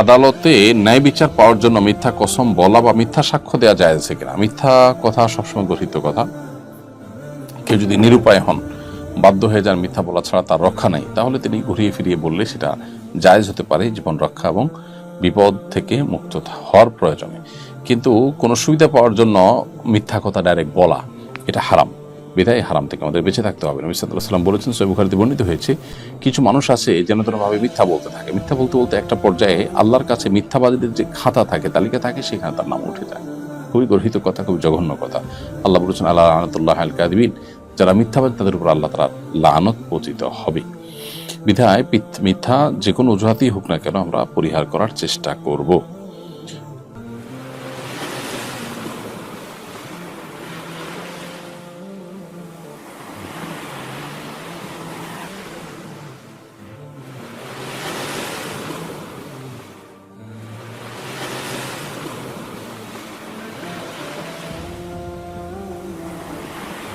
আদালতে ন্যায় বিচার পাওয়ার জন্য মিথ্যা কসম বলা বা মিথ্যা সাক্ষ্য দেওয়া যায় আছে কিনা? মিথ্যা কথা সবসময় গঠিত কথা। কেউ যদি নিরুপায় হন, বাধ্য হয়ে যান মিথ্যা বলা ছাড়া তার রক্ষা নেই, তাহলে তিনি ঘুরিয়ে ফিরিয়ে বললে সেটা জায়জ হতে পারে জীবন রক্ষা এবং বিপদ থেকে মুক্ত হওয়ার প্রয়োজনে। কিন্তু কোনো সুবিধা পাওয়ার জন্য মিথ্যা কথা ডাইরেক্ট বলা, এটা হারাম। বিধায় হারাম থেকে আমাদের বেঁচে থাকতে হবে। নবী আলাইহি সাল্লাম বলেছেন সহিহ বুখারীতে বর্ণিত হয়েছে, কিছু মানুষ আছে যেন ভাবে মিথ্যা বলতে থাকে। মিথ্যা বলতে বলতে একটা পর্যায়ে আল্লাহর কাছে মিথ্যাবাদীদের যে খাতা থাকে, তালিকা থাকে, সেখানে তার নাম উঠে যায়। খুবই গর্হিত কথা খুব জঘন্য কথা। আল্লাহ বলেছেন আল্লাহ আনতুল্লাহ আল কাদিবিন যারা মিথ্যাবাদী, তাদের উপর আল্লাহ তারা লানত পচিত হবে। বিধায় মিথ্যা যে কোনো অজুহাতেই হোক না কেন আমরা পরিহার করার চেষ্টা করব।